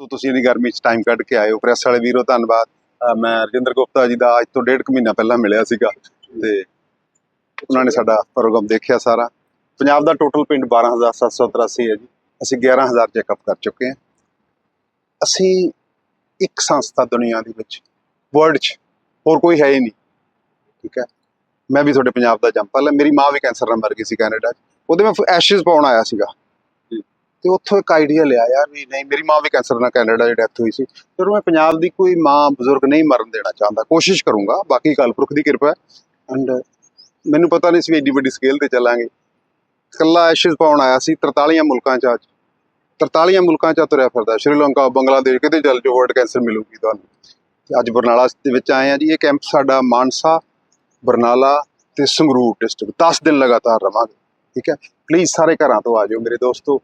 ਦੋਸਤੋ ਤੁਸੀਂ ਇਹਦੀ ਗਰਮੀ 'ਚ ਟਾਈਮ ਕੱਢ ਕੇ ਆਏ ਹੋ। ਪ੍ਰੈਸ ਵਾਲੇ ਵੀਰੋ, ਧੰਨਵਾਦ। ਮੈਂ ਰਜਿੰਦਰ ਗੁਪਤਾ ਜੀ ਦਾ ਅੱਜ ਤੋਂ ਡੇਢ ਕੁ ਮਹੀਨਾ ਪਹਿਲਾਂ ਮਿਲਿਆ ਸੀਗਾ ਤੇ ਉਹਨਾਂ ਨੇ ਸਾਡਾ ਪ੍ਰੋਗਰਾਮ ਦੇਖਿਆ ਸਾਰਾ। ਪੰਜਾਬ ਦਾ ਟੋਟਲ ਪਿੰਡ 12783 ਹੈ ਜੀ। ਅਸੀਂ 11000 ਚੈੱਕਅਪ ਕਰ ਚੁੱਕੇ ਹਾਂ। ਅਸੀਂ ਇੱਕ ਸੰਸਥਾ ਦੁਨੀਆ ਦੇ ਵਿੱਚ ਵਰਲਡ 'ਚ ਹੋਰ ਕੋਈ ਹੈ ਹੀ ਨਹੀਂ। ਠੀਕ ਹੈ? ਮੈਂ ਵੀ ਤੁਹਾਡੇ ਪੰਜਾਬ ਦਾ ਜੰਪਲ ਹੈ। ਮੇਰੀ ਮਾਂ ਵੀ ਕੈਂਸਰ ਨਾਲ ਮਰ ਗਈ ਸੀ ਕੈਨੇਡਾ 'ਚ। ਉਹਦੇ ਮੈਂ ਐਸ਼ਿਸ ਪਾਉਣ ਆਇਆ ਸੀਗਾ। ਤੇ ਉੱਥੋਂ ਇੱਕ ਆਈਡੀਆ ਲਿਆ ਯਾਰ ਵੀ ਨਹੀਂ, ਮੇਰੀ ਮਾਂ ਵੀ ਕੈਂਸਰ ਨਾਲ ਕੈਨੇਡਾ 'ਚ ਡੈਥ ਹੋਈ ਸੀ। ਫਿਰ ਮੈਂ ਪੰਜਾਬ ਦੀ ਕੋਈ ਮਾਂ ਬਜ਼ੁਰਗ ਨਹੀਂ ਮਰਨ ਦੇਣਾ ਚਾਹੁੰਦਾ, ਕੋਸ਼ਿਸ਼ ਕਰੂੰਗਾ, ਬਾਕੀ ਕਲਪੁਰਖ ਦੀ ਕਿਰਪਾ ਹੈ। ਐਂਡ ਮੈਨੂੰ ਪਤਾ ਨਹੀਂ ਸੀ ਵੀ ਐਡੀ ਵੱਡੀ ਸਕੇਲ ਤੇ ਚੱਲਾਂਗੇ। ਕੱਲਾ ਐਸ਼ਿਸ ਪਾਉਣ ਆਇਆ ਸੀ 43 ਮੁਲਕਾਂ 'ਚ ਅੱਜ। 43 ਮੁਲਕਾਂ 'ਚ ਤੁਰਿਆ ਫਿਰਦਾ, ਸ਼੍ਰੀਲੰਕਾ, ਬੰਗਲਾਦੇਸ਼, ਕਿਤੇ ਚੱਲ ਜੋ ਵਰਲਡ ਕੈਂਸਰ ਮਿਲੂਗੀ ਤੁਹਾਨੂੰ। ਤੇ ਅੱਜ ਬਰਨਾਲਾ ਦੇ ਵਿੱਚ ਆਏ ਆ ਜੀ, ਇਹ ਕੈਂਪ ਸਾਡਾ ਮਾਨਸਾ, ਬਰਨਾਲਾ ਤੇ ਸੰਗਰੂਰ ਡਿਸਟ੍ਰਿਕਟ 10 ਦਿਨ ਲਗਾਤਾਰ ਰਵਾਂਗੇ। ਠੀਕ ਹੈ? ਪਲੀਜ਼ ਸਾਰੇ ਘਰਾਂ ਤੋਂ ਆ ਜਾਓ, ਮੇਰੇ ਦੋਸਤੋ।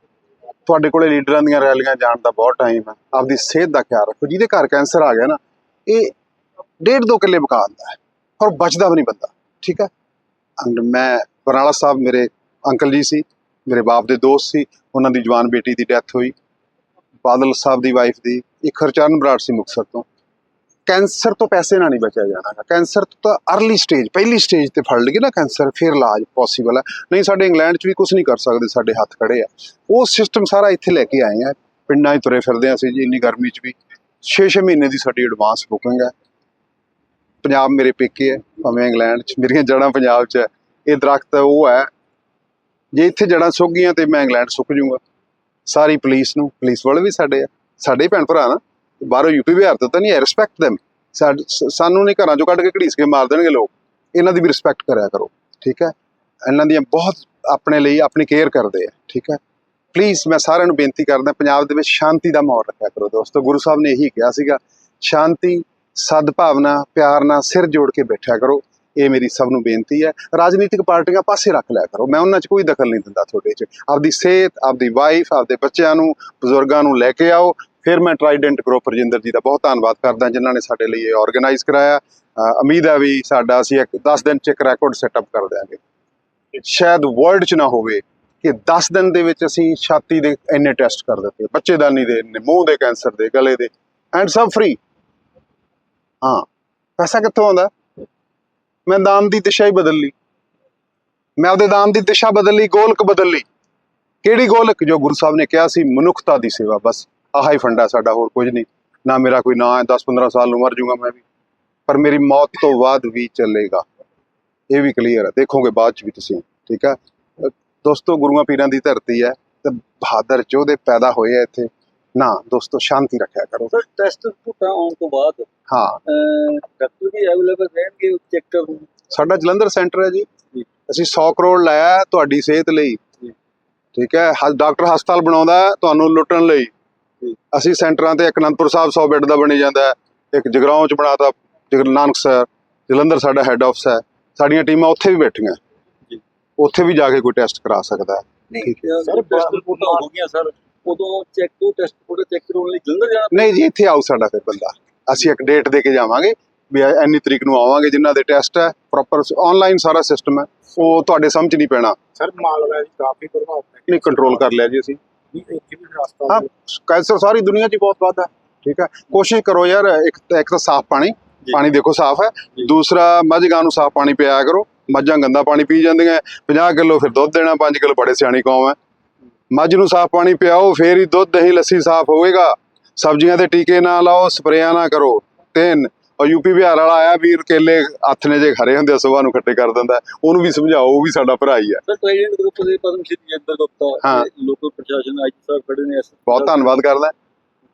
ਤੁਹਾਡੇ ਕੋਲੇ ਲੀਡਰਾਂ ਦੀਆਂ ਰੈਲੀਆਂ ਜਾਣ ਦਾ ਬਹੁਤ ਟਾਈਮ ਹੈ, ਆਪਦੀ ਸਿਹਤ ਦਾ ਖਿਆਲ ਰੱਖੋ, ਜਿਹਦੇ ਘਰ ਕੈਂਸਰ ਆ ਗਿਆ ਨਾ, ਇਹ ਡੇਢ ਦੋ ਕਿੱਲੇ ਮਕਾ ਦਿੰਦਾ ਹੈ, ਔਰ ਬਚਦਾ ਵੀ ਨਹੀਂ ਬੰਦਾ, ਠੀਕ ਹੈ? ਐਂਡ ਮੈਂ ਬਰਨਾਲਾ ਸਾਹਿਬ ਮੇਰੇ ਅੰਕਲ ਜੀ ਸੀ, ਮੇਰੇ ਬਾਪ ਦੇ ਦੋਸਤ ਸੀ, ਉਹਨਾਂ ਦੀ ਜਵਾਨ ਬੇਟੀ ਦੀ ਡੈਥ ਹੋਈ, ਬਾਦਲ ਸਾਹਿਬ ਦੀ ਵਾਈਫ ਦੀ, ਇੱਕ ਹਰਚਰਨ ਬਰਾੜ ਸੀ ਮੁਕਤਸਰ ਤੋਂ। ਕੈਂਸਰ ਤੋਂ ਪੈਸੇ ਨਾਲ ਨਹੀਂ ਬਚਿਆ ਜਾਣਾ ਗਾ। ਕੈਂਸਰ ਤੋਂ ਤਾਂ ਅਰਲੀ ਸਟੇਜ ਪਹਿਲੀ ਸਟੇਜ ਤੇ ਫੜ ਲਈਏ ਨਾ ਕੈਂਸਰ, ਫਿਰ ਇਲਾਜ ਪੋਸੀਬਲ ਹੈ। ਨਹੀਂ, ਸਾਡੇ ਇੰਗਲੈਂਡ 'ਚ ਵੀ ਕੁਝ ਨਹੀਂ ਕਰ ਸਕਦੇ, ਸਾਡੇ ਹੱਥ ਖੜੇ ਆ। ਉਹ ਸਿਸਟਮ ਸਾਰਾ ਇੱਥੇ ਲੈ ਕੇ ਆਏ ਆ। ਪਿੰਡਾਂ 'ਚ ਤੁਰੇ ਫਿਰਦੇ ਆ ਅਸੀਂ ਜੀ, ਇੰਨੀ ਗਰਮੀ 'ਚ ਵੀ। 6-6 ਮਹੀਨੇ ਦੀ ਸਾਡੀ ਐਡਵਾਂਸ ਬੁਕਿੰਗ ਹੈ। ਪੰਜਾਬ ਮੇਰੇ ਪੇਕੇ ਹੈ, ਭਾਵੇਂ ਇੰਗਲੈਂਡ 'ਚ, ਮੇਰੀਆਂ ਜੜ੍ਹਾਂ ਪੰਜਾਬ 'ਚ ਹੈ। ਇਹ ਦਰਖਤ ਉਹ ਹੈ। ਜੇ ਇੱਥੇ ਜੜ੍ਹਾਂ ਸੁੱਕ ਗਈਆਂ ਤੇ ਮੈਂ ਇੰਗਲੈਂਡ ਸੁੱਕ ਜਾਊਂਗਾ। ਸਾਰੀ ਪੁਲਿਸ ਨੂੰ ਪੁਲਿਸ ਵਾਲੇ ਵੀ ਸਾਡੇ ਆ। ਸਾਡੇ ਹੀ ਭੈਣ ਭਰਾ ਨਾ। ਬਾਹਰੋਂ ਯੂਪੀ ਬਿਹਾਰ ਤੋਂ ਤਾਂ ਨਹੀਂ ਹੈ ਰਿਸਪੈਕਟ them ਸਾਨੂੰ ਨਹੀਂ ਘਰਾਂ ਚੋਂ ਕੱਢ ਕੇ ਘੜੀਸ ਕੇ ਮਾਰ ਦੇਣਗੇ ਲੋਕ। ਇਹਨਾਂ ਦੀ ਵੀ ਰਿਸਪੈਕਟ ਕਰਿਆ ਕਰੋ, ਠੀਕ ਹੈ? ਇਹਨਾਂ ਦੀਆਂ ਬਹੁਤ ਆਪਣੇ ਲਈ ਆਪਣੀ ਕੇਅਰ ਕਰਦੇ ਆ, ਠੀਕ ਹੈ? ਪਲੀਜ਼ ਮੈਂ ਸਾਰਿਆਂ ਨੂੰ ਬੇਨਤੀ ਕਰਦਾ, ਪੰਜਾਬ ਦੇ ਵਿੱਚ ਸ਼ਾਂਤੀ ਦਾ ਮਾਹੌਲ ਰੱਖਿਆ ਕਰੋ ਦੋਸਤੋ। ਗੁਰੂ ਸਾਹਿਬ ਨੇ ਇਹੀ ਕਿਹਾ ਸੀਗਾ, ਸ਼ਾਂਤੀ, ਸਦਭਾਵਨਾ, ਪਿਆਰ ਨਾਲ ਸਿਰ ਜੋੜ ਕੇ ਬੈਠਿਆ ਕਰੋ। ਇਹ ਮੇਰੀ ਸਭ ਨੂੰ ਬੇਨਤੀ ਹੈ। ਰਾਜਨੀਤਿਕ ਪਾਰਟੀਆਂ ਪਾਸੇ ਰੱਖ ਲਿਆ ਕਰੋ। ਮੈਂ ਉਹਨਾਂ 'ਚ ਕੋਈ ਦਖਲ ਨਹੀਂ ਦਿੰਦਾ ਤੁਹਾਡੇ 'ਚ। ਆਪਦੀ ਸਿਹਤ, ਆਪਦੀ ਵਾਈਫ ਆਪਦੇ ਬੱਚਿਆਂ ਨੂੰ, ਬਜ਼ੁਰਗਾਂ ਨੂੰ ਲੈ ਕੇ ਆਓ। ਫਿਰ ਮੈਂ ਟਰਾਈਡੈਂਟ ਗਰੁੱਪ ਰਜਿੰਦਰ ਜੀ ਦਾ ਬਹੁਤ ਧੰਨਵਾਦ ਕਰਦਾ ਜਿਨ੍ਹਾਂ ਨੇ ਸਾਡੇ ਲਈ ਇਹ ਆਰਗੇਨਾਈਜ਼ ਕਰਾਇਆ। ਉਮੀਦ ਹੈ ਵੀ ਸਾਡਾ ਅਸੀਂ ਇੱਕ 10 ਦਿਨ 'ਚ ਇੱਕ ਰੈਕੋਰਡ ਸੈਟਅਪ ਕਰ ਦਿਆਂਗੇ। ਸ਼ਾਇਦ ਵਰਲਡ 'ਚ ਨਾ ਹੋਵੇ ਕਿ 10 ਦਿਨ ਦੇ ਵਿੱਚ ਅਸੀਂ ਛਾਤੀ ਦੇ ਇੰਨੇ ਟੈਸਟ ਕਰ ਦਿੱਤੇ। ਬੱਚੇਦਾਨੀ ਦੇ ਮੂੰਹ ਦੇ ਕੈਂਸਰ ਦੇ, ਗਲੇ ਦੇ ਐਂਡ ਸਭ ਫ੍ਰੀ ਹਾਂ, ਪੈਸਾ ਕਿੱਥੋਂ ਆਉਂਦਾ? ਮੈਂ ਦਾਨ ਦੀ ਦਿਸ਼ਾ ਹੀ ਬਦਲ ਲਈ। ਮੈਂ ਆਪਦੇ ਦਾਨ ਦੀ ਦਿਸ਼ਾ ਬਦਲ ਲਈ, ਗੋਲਕ ਬਦਲ ਲਈ। ਕਿਹੜੀ ਗੋਲਕ? ਜੋ ਗੁਰੂ ਸਾਹਿਬ ਨੇ ਕਿਹਾ ਸੀ, ਮਨੁੱਖਤਾ ਦੀ ਸੇਵਾ, ਬਸ। ਆਹ ਹੀ ਫੰਡਾ ਸਾਡਾ ਹੋਰ ਕੁਝ ਨਹੀਂ। ਨਾ ਮੇਰਾ ਕੋਈ ਨਾਂ ਹੈ 10-15 ਸਾਲ ਨੂੰ ਮਰ ਜਾਊਂਗਾ ਮੈਂ ਵੀ। ਪਰ ਮੇਰੀ ਮੌਤ ਤੋਂ ਬਾਅਦ ਵੀ ਚੱਲੇਗਾ। ਇਹ ਵੀ ਕਲੀਅਰ ਹੈ। ਦੇਖੋਗੇ ਬਾਅਦ ਚ ਵੀ ਤੁਸੀਂ ਠੀਕ ਹੈ? ਦੋਸਤੋ ਗੁਰੂਆਂ ਪੀਰਾਂ ਦੀ ਧਰਤੀ ਹੈ ਤੇ ਬਹਾਦਰ ਯੋਧੇ ਪੈਦਾ ਹੋਏ ਆ ਇੱਥੇ। ਨਾ ਦੋਸਤੋ ਸ਼ਾਂਤੀ ਰੱਖਿਆ ਕਰੋ। ਸਰ ਟੈਸਟ ਰਿਪੋਰਟਾਂ ਆਉਣ ਤੋਂ ਬਾਅਦ ਹਾਂ। ਡਾਕਟਰ ਵੀ ਅਵੇਲੇਬਲ ਰਹਿਣਗੇ ਚੈੱਕ ਕਰਨ। ਸਾਡਾ ਜਲੰਧਰ ਸੈਂਟਰ ਹੈ ਜੀ। ਅਸੀਂ 100 ਕਰੋੜ ਲਾਇਆ ਤੁਹਾਡੀ ਸਿਹਤ ਲਈ। ਠੀਕ ਹੈ? ਡਾਕਟਰ ਹਸਪਤਾਲ ਬਣਾਉਂਦਾ ਤੁਹਾਨੂੰ ਲੁੱਟਣ ਲਈ। ਅਸੀਂ ਸੈਂਟਰਾਂ ਤੇ ਇੱਕ ਅਨੰਦਪੁਰ ਸਾਹਿਬ 100 ਬੈੱਡ ਦਾ ਬਣੀ ਜਾਂਦਾ ਹੈ ਇੱਕ ਜਗਰਾਉਂ ਚ ਬਣਾਤਾ ਜਗਰ ਨਾਨਕ ਸਰ ਜਲੰਧਰ ਸਾਡਾ ਹੈੱਡ ਆਫਿਸ ਹੈ ਸਾਡੀਆਂ ਟੀਮਾਂ ਉੱਥੇ ਵੀ ਬੈਠੀਆਂ। ਜੀ। ਉੱਥੇ ਵੀ ਜਾ ਕੇ ਕੋਈ ਟੈਸਟ ਕਰਾ ਸਕਦਾ ਹੈ। ਨਹੀਂ ਸਰ ਟੈਸਟ ਰਿਪੋਰਟਾਂ ਹੋ ਗਈਆਂ ਸਰ। ਉਦੋਂ ਚੈੱਕ ਤੋਂ ਟੈਸਟ ਰਿਪੋਰਟ ਚੈੱਕ ਕਰਾਉਣ ਲਈ ਜਲੰਧਰ ਜਾਣਾ ਨਹੀਂ ਜੀ ਇੱਥੇ ਆਓ ਸਾਡਾ ਫਿਰ ਬੰਦਾ। ਅਸੀਂ ਇੱਕ ਡੇਟ ਦੇ ਕੇ ਜਾਵਾਂਗੇ ਵੀ ਇੰਨੀ ਤਰੀਕ ਨੂੰ ਆਵਾਂਗੇ ਜਿਨ੍ਹਾਂ ਦੇ ਟੈਸਟ ਹੈ ਪ੍ਰੋਪਰ ਆਨਲਾਈਨ ਸਾਰਾ ਸਿਸਟਮ ਹੈ ਉਹ ਤੁਹਾਡੇ ਸਮਝ ਨਹੀਂ ਪੈਣਾ। ਸਰ ਮਾਲਵਾ ਦੀ ਕਾਫੀ ਪ੍ਰਭਾਵ ਪੈ ਨਹੀਂ ਕੰਟਰੋਲ ਕਰ ਲਿਆ ਜੀ ਅਸੀਂ। ਇੱਥੇ ਵੀ ਹਾਂ ਕੈਂਸਰ ਸਾਰੀ ਦੁਨੀਆ 'ਚ ਹੀ ਬਹੁਤ ਵੱਧ ਹੈ ਠੀਕ ਹੈ। ਕੋਸ਼ਿਸ਼ ਕਰੋ ਯਾਰ ਇੱਕ ਇੱਕ ਤਾਂ ਸਾਫ਼ ਪਾਣੀ। ਪਾਣੀ ਦੇਖੋ ਸਾਫ਼ ਹੈ। ਦੂਸਰਾ ਮੱਝ ਨੂੰ ਸਾਫ਼ ਪਾਣੀ ਪਿਆਇਆ ਕਰੋ। ਮੱਝਾਂ ਗੰਦਾ ਪਾਣੀ ਪੀ ਜਾਂਦੀਆਂ 50 ਕਿਲੋ ਫਿਰ ਦੁੱਧ ਦੇਣਾ 5 ਕਿਲੋ ਬੜੇ ਸਿਆਣੀ ਕੌਮ ਹੈ। ਮੱਝ ਨੂੰ ਸਾਫ਼ ਪਾਣੀ ਪਿਆਓ ਫੇਰ ਹੀ ਦੁੱਧ ਦਹੀਂ ਲੱਸੀ ਸਾਫ਼ ਹੋਵੇਗਾ। ਸਬਜ਼ੀਆਂ ਤੇ ਟੀਕੇ ਨਾ ਲਾਓ ਸਪਰੇਆਂ ਨਾ ਕਰੋ। ਤਿੰਨ ਔਰ ਯੂਪੀ ਬਿਹਾਰ ਵਾਲਾ ਆਇਆ ਵੀਰ ਕੇਲੇ ਹੱਥ ਨੇ ਜੇ ਖਰੇ ਹੁੰਦੇ ਆ ਸੁਬਾਹ ਨੂੰ ਖੱਟੇ ਕਰ ਦਿੰਦਾ। ਉਹਨੂੰ ਵੀ ਸਮਝਾਓ ਉਹ ਵੀ ਸਾਡਾ ਭਰਾ ਹੀ ਹੈ ਸਰ ਟ੍ਰਾਈਡੈਂਟ ਗਰੁੱਪ ਦੇ ਪਦਮ ਸ਼੍ਰੀ ਜਗਦਰ ਗੁਪਤਾ ਹਾਂ। ਤੇ ਲੋਕਲ ਪ੍ਰਸ਼ਾਸਨ ਆਈ ਸਾਹਿਬ ਖੜੇ ਨੇ ਇਸ ਬਹੁਤ ਧੰਨਵਾਦ ਕਰਦਾ।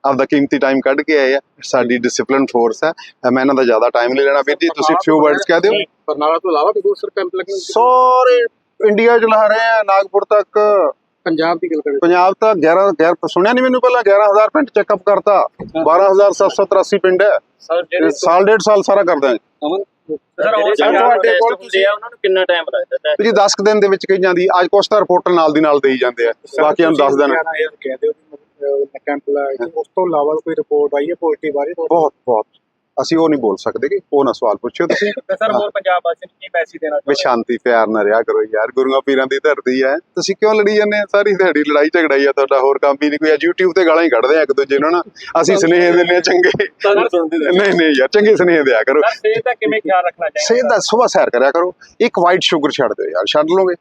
ਆਪਦਾ ਕੀਮਤੀ ਟਾਈਮ ਕੱਢ ਕੇ ਆਏ ਆ। ਸਾਡੀ ਡਿਸਪਲਿਨ ਫੋਰਸ ਹੈ ਮੈਂ ਇਹਨਾਂ ਦਾ ਜ਼ਿਆਦਾ ਟਾਈਮ ਨਹੀਂ ਲੈਣਾ। ਵੀਰ ਜੀ ਤੁਸੀਂ ਫਿਊ ਵਰਡਸ ਕਹਿ ਦਿਓ। ਬਰਨਾਲਾ ਤੋਂ ਇਲਾਵਾ ਵੀ ਦੂਸਰੇ ਕੈਂਪ ਲੱਗਣ ਸਾਰੇ ਇੰਡੀਆ ਚ ਲਾ ਰਹੇ ਆ। ਨਾਗਪੁਰ ਤੱਕ ਪੰਜਾਬ ਦੀ ਗੱਲ ਕਰੀਏ ਪੰਜਾਬ ਤਾਂ 11 11 ਸੁਣਿਆ ਨਹੀਂ ਮੈਨੂੰ ਪਹਿਲਾਂ? 11000 ਪਿੰਡ ਚੈੱਕਅਪ ਕਰਤਾ। 12783 ਪਿੰਡ ਹੈ। ਸਾਲ ਡੇਢ ਸਾਲ। ਸਾਰਾ ਕਰਦੇ ਆ। ਅਮਨ ਸਰ, ਤੁਹਾਡੇ ਕੋਲ ਹੁੰਦੇ ਆ ਉਹਨਾਂ ਨੂੰ ਕਿੰਨਾ ਟਾਈਮ ਲੱਗਦਾ ਜੀ 10 ਕੁ ਦਿਨ ਦੇ ਵਿੱਚ ਕਹੀ ਜਾਂਦੀ ਅੱਜ ਕੁਛ ਤਾਂ ਰਿਪੋਰਟ ਨਾਲ ਦੀ ਨਾਲ ਦੇਈ ਜਾਂਦੇ ਆ। ਬਾਕੀਆਂ ਨੂੰ 10 ਦਿਨ। ਕਹਿ ਦਿਓ ਕਿ ਕੈਂਪ ਲਾਇਆ ਉਸ ਤੋਂ ਇਲਾਵਾ ਕੋਈ ਰਿਪੋਰਟ ਆਈ ਹੈ ਪੋਜ਼ਿਟਿਵ ਆ ਰਹੀ ਬਹੁਤ ਬਹੁਤ। ਅਸੀਂ ਉਹ ਨਹੀਂ ਬੋਲ ਸਕਦੇ ਕਿ ਉਹ ਨਾ ਸਵਾਲ ਪੁੱਛਿਓ ਤੁਸੀਂ। ਸਰ ਹੋਰ ਪੰਜਾਬ ਵਾਸੀਆਂ ਨੂੰ ਕੀ ਮੈਸੇਜ ਦੇਣਾ ਵੀ ਸ਼ਾਂਤੀ ਪਿਆਰ ਨਾਲ ਰਿਹਾ ਕਰੋ ਯਾਰ ਗੁਰੂਆਂ ਪੀਰਾਂ ਦੀ ਧਰਤੀ ਹੈ। ਤੁਸੀਂ ਕਿਉਂ ਲੜੀ ਜਾਂਦੇ ਆ ਸਾਰੀ ਦਿਹਾੜੀ ਲੜਾਈ ਝਗੜਾ ਹੀ ਆ ਤੁਹਾਡਾ ਹੋਰ ਕੰਮ ਵੀ ਨਹੀਂ ਕੋਈ। ਆ YouTube ਤੇ ਗਾਲਾਂ ਹੀ ਕੱਢਦੇ ਆ ਇੱਕ ਦੂਜੇ ਨੂੰ ਨਾ। ਅਸੀਂ ਸੁਨੇਹੇ ਦਿੰਦੇ ਆ ਚੰਗੇ। ਤੁਹਾਨੂੰ ਸੁਣਦੇ ਨੇ ਨਹੀਂ ਨਹੀਂ ਯਾਰ ਚੰਗੇ ਸੁਨੇਹੇ ਦਿਆ ਕਰੋ। ਸਿਹਤ ਦਾ ਕਿਵੇਂ ਖਿਆਲ ਰੱਖਣਾ ਚਾਹੀਦਾ? ਸਿਹਤ ਦਾ ਸਵੇਰ ਸੈਰ ਕਰਿਆ ਕਰੋ। ਇੱਕ ਵਾਈਟ ਸ਼ੂਗਰ ਛੱਡ ਦਿਓ ਯਾਰ ਛੱਡ ਲਓਗੇ?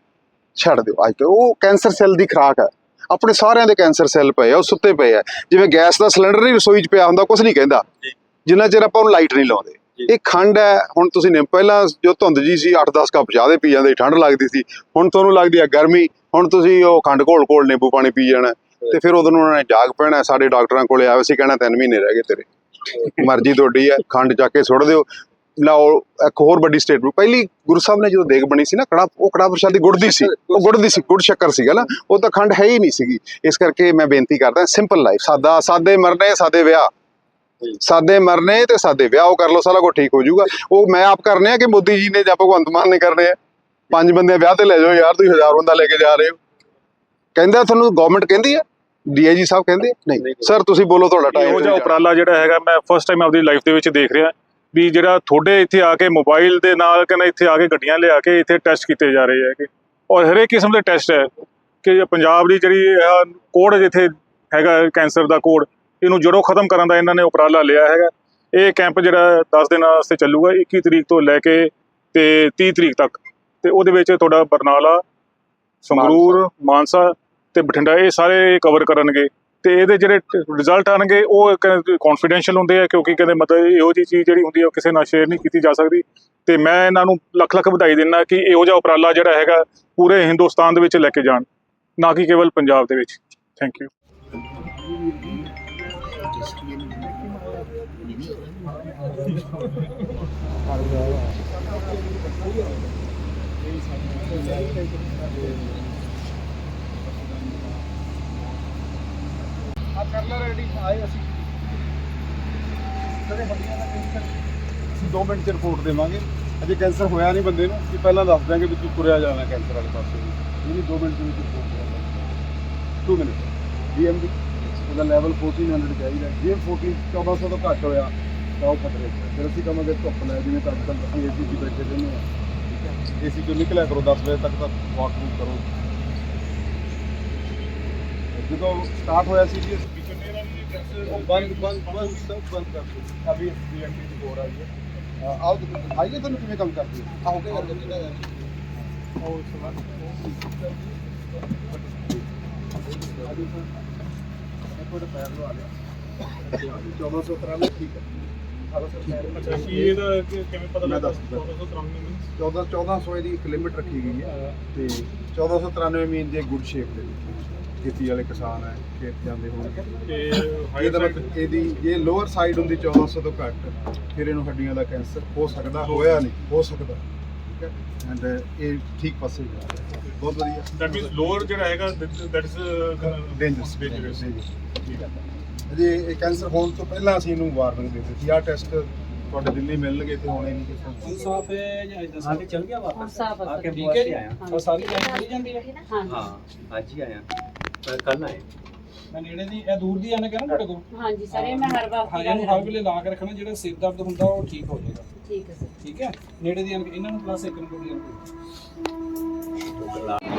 ਛੱਡ ਦਿਓ। ਅੱਜ ਤੋਂ ਉਹ ਕੈਂਸਰ ਸੈੱਲ ਦੀ ਖੁਰਾਕ ਹੈ ਆਪਣੇ ਸਾਰਿਆਂ ਦੇ ਕੈਂਸਰ ਸੈੱਲ ਪਏ ਆ ਉਹ ਸੁੱਤੇ ਪਏ ਆ। ਜਿਵੇਂ ਗੈਸ ਦਾ ਸਿਲੰਡਰ ਨਹੀਂ ਰਸੋਈ 'ਚ ਪਿਆ ਹੁੰਦਾ ਕੁਝ ਨਹੀਂ ਕਹਿੰਦਾ। ਜੀ। ਜਿੰਨਾ ਚਿਰ ਆਪਾਂ ਉਹਨੂੰ ਲਾਈਟ ਨਹੀਂ ਲਾਉਂਦੇ। ਇਹ ਖੰਡ ਹੈ ਹੁਣ ਤੁਸੀਂ ਨੇ ਪਹਿਲਾਂ ਜੋ ਧੁੰਦ ਜੀ ਸੀ 8-10 ਕੱਪ ਚਾਹ ਦੇ ਪੀ ਜਾਂਦੇ ਠੰਡ ਲੱਗਦੀ ਸੀ ਹੁਣ ਤੁਹਾਨੂੰ ਲੱਗਦੀ ਹੈ ਗਰਮੀ ਹੁਣ ਤੁਸੀਂ ਉਹ ਖੰਡ ਘੋਲ ਘੋਲ ਨਿੰਬੂ ਪਾਣੀ ਪੀ ਜਾਣਾ ਤੇ ਫਿਰ ਉਦੋਂ ਉਹਨਾਂ ਨੇ ਜਾਗ ਪੈਣਾ ਸਾਡੇ ਡਾਕਟਰਾਂ ਕੋਲੇ ਆਵੇ ਸੀ ਕਹਿਣਾ ਤਿੰਨ ਮਹੀਨੇ ਰਹਿ ਗਏ ਤੇਰੇ। ਮਰਜ਼ੀ ਤੁਹਾਡੀ ਹੈ ਖੰਡ ਚੱਕ ਕੇ ਸੁੱਟ ਦਿਓ। ਲਾਓ ਇੱਕ ਹੋਰ ਵੱਡੀ ਸਟੇਟਮੈਂਟ ਪਹਿਲੀ ਗੁਰੂ ਸਾਹਿਬ ਨੇ ਜਦੋਂ ਦੇਗ ਬਣੀ ਸੀ ਨਾ ਕੜਾ ਉਹ ਕੜਾ ਪ੍ਰਸ਼ਾਦੀ ਗੁੜ ਦੀ ਸੀ ਉਹ ਗੁੜ ਦੀ ਸੀ ਗੁੜ ਸ਼ੱਕਰ ਸੀਗਾ ਨਾ ਉਹ ਤਾਂ ਖੰਡ ਹੈ ਹੀ ਨਹੀਂ ਸੀਗੀ। ਇਸ ਕਰਕੇ ਮੈਂ ਬੇਨਤੀ ਕਰਦਾ ਸਿੰਪਲ ਲਾਈਫ ਸਾਦਾ ਸਾਦੇ ਮਰਨੇ ਸਾਦੇ ਵਿਆਹ। ਸਾਦੇ ਮਰਨੇ ਤੇ ਸਾਦੇ ਵਿਆਹ ਉਹ ਕਰ ਲਓ ਸਾਰਾ ਕੁਝ ਠੀਕ ਹੋ ਜਾਊਗਾ। ਉਹ ਮੈਂ ਆਪ ਕਰਨੇ ਆ ਕਿ ਮੋਦੀ ਜੀ ਨੇ ਜਾਂ ਭਗਵੰਤ ਮਾਨ ਨੇ ਕਰਨੇ ਆ? ਪੰਜ ਬੰਦੇ ਵਿਆਹ ਤੇ ਲੈ ਜਾਓ ਯਾਰ ਤੁਸੀਂ ਹਜ਼ਾਰ ਬੰਦਾ ਲੈ ਕੇ ਜਾ ਰਹੇ ਹੋ। ਕਹਿੰਦਾ ਤੁਹਾਨੂੰ ਗਵਰਨਮੈਂਟ ਕਹਿੰਦੀ ਹੈ ਡੀਆਈਜੀ ਸਾਹਿਬ ਕਹਿੰਦੇ ਨਹੀਂ। ਸਰ ਤੁਸੀਂ ਬੋਲੋ ਤੁਹਾਡਾ ਟਾਈਮ ਜਿਹਾ ਉਪਰਾਲਾ ਜਿਹੜਾ ਹੈਗਾ ਮੈਂ ਫਸਟ ਟਾਈਮ ਆਪਣੀ ਲਾਈਫ ਦੇ ਵਿੱਚ ਦੇਖ ਰਿਹਾ। ਵੀ ਜਿਹੜਾ ਤੁਹਾਡੇ ਇੱਥੇ ਆ ਕੇ ਮੋਬਾਈਲ ਦੇ ਨਾਲ ਕਹਿੰਦਾ ਇੱਥੇ ਆ ਕੇ ਗੱਡੀਆਂ ਲਿਆ ਕੇ ਇੱਥੇ ਟੈਸਟ ਕੀਤੇ ਜਾ ਰਹੇ ਹੈਗੇ। ਔਰ ਹਰੇਕ ਕਿਸਮ ਦੇ ਟੈਸਟ ਹੈ। ਕਿ ਪੰਜਾਬ ਦੀ ਜਿਹੜੀ ਕੋਡ ਜਿੱਥੇ ਹੈਗਾ ਕੈਂਸਰ ਦਾ ਕੋਡ ਇਹਨੂੰ ਜੜੋਂ ਖਤਮ ਕਰਨ ਦਾ ਇਹਨਾਂ ਨੇ ਉਪਰਾਲਾ ਲਿਆ ਹੈਗਾ। ਇਹ ਕੈਂਪ ਜਿਹੜਾ 10 ਦਿਨਾਂ ਵਾਸਤੇ ਚੱਲੂਗਾ 21 ਤਰੀਕ ਤੋਂ ਲੈ ਕੇ ਤੇ 30 ਤਰੀਕ ਤੱਕ। ਤੇ ਉਹਦੇ ਵਿੱਚ ਤੁਹਾਡਾ ਬਰਨਾਲਾ ਸੰਗਰੂਰ ਮਾਨਸਾ। ਤੇ ਬਠਿੰਡਾ ਇਹ ਸਾਰੇ ਕਵਰ ਕਰਨਗੇ। ਤੇ ਇਹਦੇ ਜਿਹੜੇ ਰਿਜ਼ਲਟ ਆਣਗੇ ਉਹ ਕੌਨਫੀਡੈਂਸ਼ੀਅਲ ਹੁੰਦੇ ਆ ਕਿਉਂਕਿ ਕਹਿੰਦੇ ਮਤਲਬ ਇਹੋ ਜੀ ਚੀਜ਼ ਜਿਹੜੀ ਹੁੰਦੀ ਆ ਉਹ ਕਿਸੇ ਨਾਲ ਸ਼ੇਅਰ ਨਹੀਂ ਕੀਤੀ ਜਾ ਸਕਦੀ। ਤੇ ਮੈਂ ਇਹਨਾਂ ਨੂੰ ਲੱਖ ਲੱਖ ਵਧਾਈ ਦਿੰਦਾ ਕਿ ਇਹੋ ਜਿਹਾ ਉਪਰਾਲਾ ਜਿਹੜਾ ਹੈਗਾ ਪੂਰੇ ਹਿੰਦੁਸਤਾਨ ਦੇ ਵਿੱਚ ਲੈ ਕੇ ਜਾਣ। ਨਾ ਕਿ ਕੇਵਲ ਪੰਜਾਬ ਦੇ ਵਿੱਚ। ਥੈਂਕ ਯੂ ਆ ਕਰ ਲੈ ਰੈਡੀ ਆਏ ਅਸੀਂ ਕਦੇ ਬੰਦੀਆਂ ਦਾ ਕੈਂਸਰ ਅਸੀਂ 2 ਮਿੰਟ ਚ ਰਿਪੋਰਟ ਦੇਵਾਂਗੇ। ਅਜੇ ਕੈਂਸਰ ਹੋਇਆ ਨਹੀਂ ਬੰਦੇ ਨੂੰ ਕਿ ਪਹਿਲਾਂ ਦੱਸ ਦਿਆਂਗੇ ਵੀ ਤੂੰ ਤੁਰਿਆ ਜਾਣਾ ਕੈਂਸਰ ਵਾਲੇ ਪਾਸੇ। ਨੂੰ ਨਹੀਂ 2 ਮਿੰਟ ਦੇ ਵਿੱਚ ਰਿਪੋਰਟ ਦੇਵਾਂਗੇ 2 ਮਿੰਟ ਡੀਐਮਡੀ ਉਹਦਾ ਲੈਵਲ 1400 ਚਾਹੀਦਾ ਜੇ 14 1400 ਤੋਂ ਘੱਟ ਹੋਇਆ ਤਾਂ ਉਹ ਖਤਰੇ 'ਚ ਹੈ। ਫਿਰ ਅਸੀਂ ਕਹਾਂਗੇ ਧੁੱਪ ਲੈ ਜਿਵੇਂ ਤਾਂ ਅੱਜ ਕੱਲ੍ਹ ਅਸੀਂ ਏਸੀ 'ਚ ਬੈਠੇ ਰਹਿੰਦੇ ਹਾਂ। ਏਸੀ 'ਚੋਂ ਨਿਕਲਿਆ ਕਰੋ 10 ਵਜੇ ਤੱਕ ਤਾਂ ਵਾਕ ਵੂਕ ਕਰੋ। ਜਦੋਂ ਸਟਾਰਟ ਹੋਇਆ ਸੀ ਜੀ ਅਸੀਂ ਉਹ ਬੰਦ ਬੰਦ ਬੰਦ ਸਭ ਬੰਦ ਕਰ ਦਿੱਤੇ। ਅਭੀ ਡੀਐਮਡੀ ਦੀ ਹੋ ਰਹੀ ਹੈ। ਆਓ ਆਈਏ ਤੁਹਾਨੂੰ ਕਿਵੇਂ ਕੰਮ ਕਰਦੀ ਹੈ। ਆਓ ਕੇ ਕਰਦੇ ਜਿਹੜਾ ਉਹ ਸਮਾਂ ਤੁਹਾਡੇ ਪੈਰ ਨੂੰ ਆ 1493 ਠੀਕ ਹੈ ਅੱਛਾ ਕੀ ਇਹਦਾ ਕਿਵੇਂ ਪਤਾ ਮੈਂ ਲੱਗਾ ਦੱਸ ਦਿੰਦਾ। 1493 ਮੀਨਸ 1400 ਇਹਦੀ ਇੱਕ ਲਿਮਿਟ ਰੱਖੀ ਗਈ ਹੈ ਤੇ 1493 ਮੀਨ ਦੇ ਗੁੱਡ ਸ਼ੇਪ ਦੇ ਵਿੱਚ। ਖੇਤੀ ਵਾਲੇ ਕਿਸਾਨ ਹੈ ਖੇਤ ਜਾਂਦੇ ਹੋਣਗੇ ਤੇ ਇਹਦਾ ਹਾਈਟ ਮਤਲਬ ਇਹਦੀ ਜੇ ਲੋਅਰ ਸਾਈਡ ਹੁੰਦੀ 1400 ਤੋਂ ਘੱਟ। ਫਿਰ ਇਹਨੂੰ ਹੱਡੀਆਂ ਦਾ ਕੈਂਸਰ ਹੋ ਸਕਦਾ, ਹੋਇਆ ਨਹੀਂ। ਹੋ ਸਕਦਾ। ਠੀਕ ਹੈ ਐਂਡ ਇਹ ਠੀਕ ਪਾਸੇ ਜਾ ਰਿਹਾ ਹੈ। ਬਹੁਤ ਵਧੀਆ। ਦੈਟ ਮੀਨਸ ਲੋਅਰ ਜਿਹੜਾ ਹੈਗਾ ਦੈਟ ਇਜ਼ ਡੇਂਜਰਸ ਡੇਂਜਰਸ ਠੀਕ ਹੈ ਜੀ ਇਹ ਕੈਂਸਰ ਹੋਣ ਤੋਂ ਪਹਿਲਾਂ ਅਸੀਂ ਇਹਨੂੰ ਵਾਰਨਿੰਗ ਦੇ ਦਿੱਤੀ। ਆ ਟੈਸਟ ਤੁਹਾਡੇ ਦਿੱਲੀ ਮਿਲਣਗੇ ਤੇ ਹੋਣੇ ਨਹੀਂ ਕਿਸੇ ਨੂੰ। ਸਾਫ਼ ਹੈ ਜਾਂ ਇਦਾਂ ਸਾਫ਼ ਚੱਲ ਗਿਆ ਹੁਣ ਵਾਪਸ ਸਾਫ਼ ਆ ਆ ਕੇ ਠੀਕ ਹੈ ਜੀ। ਆਇਆ ਹਾਂ। ਉਹ ਸਾਰੀ ਲਾਈਨ ਖੜੀ ਜਾਂਦੀ ਹੈ? ਹਾਂ। ਹਾਂ ਅੱਜ ਹੀ ਆਇਆ ਕੱਲ ਆਏ। ਮੈਂ ਨੇੜੇ ਦੀ ਇਹ ਦੂਰ ਦੀ ਆਨੇ ਕਹਿਣਾ ਤੁਹਾਡੇ ਕੋਲ? ਹਾਂਜੀ ਸਰ ਇਹ ਮੈਂ ਹਰ ਹਾਂ ਵਕਤ ਇਹਨੂੰ ਹਰ ਵੇਲੇ ਲਾ ਕੇ ਰੱਖਣਾ ਜਿਹੜਾ ਸਿਰ ਦਰਦ ਹੁੰਦਾ ਉਹ ਠੀਕ ਹੋ ਜਾਏਗਾ। ਠੀਕ ਹੈ ਸਰ। ਠੀਕ ਹੈ? ਨੇੜੇ ਦੀ ਆਣ ਕੇ ਇਹਨਾਂ ਨੂੰ ਪਲੱਸ ਇੱਕ ਨੰਬਰ ਦੀ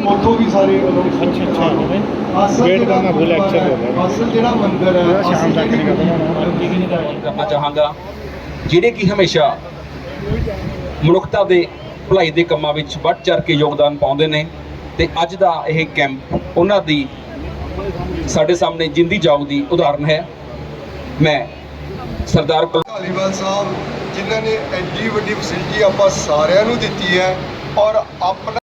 ਉੱਥੋਂ ਵੀ ਸਾਰੇ ਅੱਛਾ ਅੱਛਾ ਵੇਟ ਕਰਨਾ ਫੁੱਲ ਐਕਸ਼ਨ ਹੋ ਗਿਆ ਅਸਲ ਜਿਹੜਾ ਮੰਦਿਰ ਹੈ ਸ਼ਾਮ ਤੱਕ ਨਹੀਂ ਕਰਨਾ। ਚਾਹਾਂਗਾ? ਜਿਹੜੇ ਕਿ ਹਮੇਸ਼ਾ ਮਨੁੱਖਤਾ ਦੇ ਭਲਾਈ ਦੇ ਕੰਮਾਂ ਵਿੱਚ ਵੱਧ ਚੜ ਕੇ ਯੋਗਦਾਨ ਪਾਉਂਦੇ ਨੇ ਤੇ ਅੱਜ ਦਾ ਇਹ ਕੈਂਪ ਉਹਨਾਂ ਦੀ ਸਾਡੇ ਸਾਹਮਣੇ ਜਿੰਦੀ ਜਾਗਦੀ ਉਦਾਹਰਨ ਹੈ। ਮੈਂ ਸਰਦਾਰ ਕੁਲ- ਧਾਲੀਵਾਲ ਸਾਹਿਬ, ਜਿਨ੍ਹਾਂ ਨੇ ਐਡੀ ਵੱਡੀ ਫੈਸਿਲਿਟੀ ਆਪਾਂ ਸਾਰਿਆਂ ਨੂੰ ਦਿੱਤੀ ਹੈ ਔਰ ਆਪਣਾ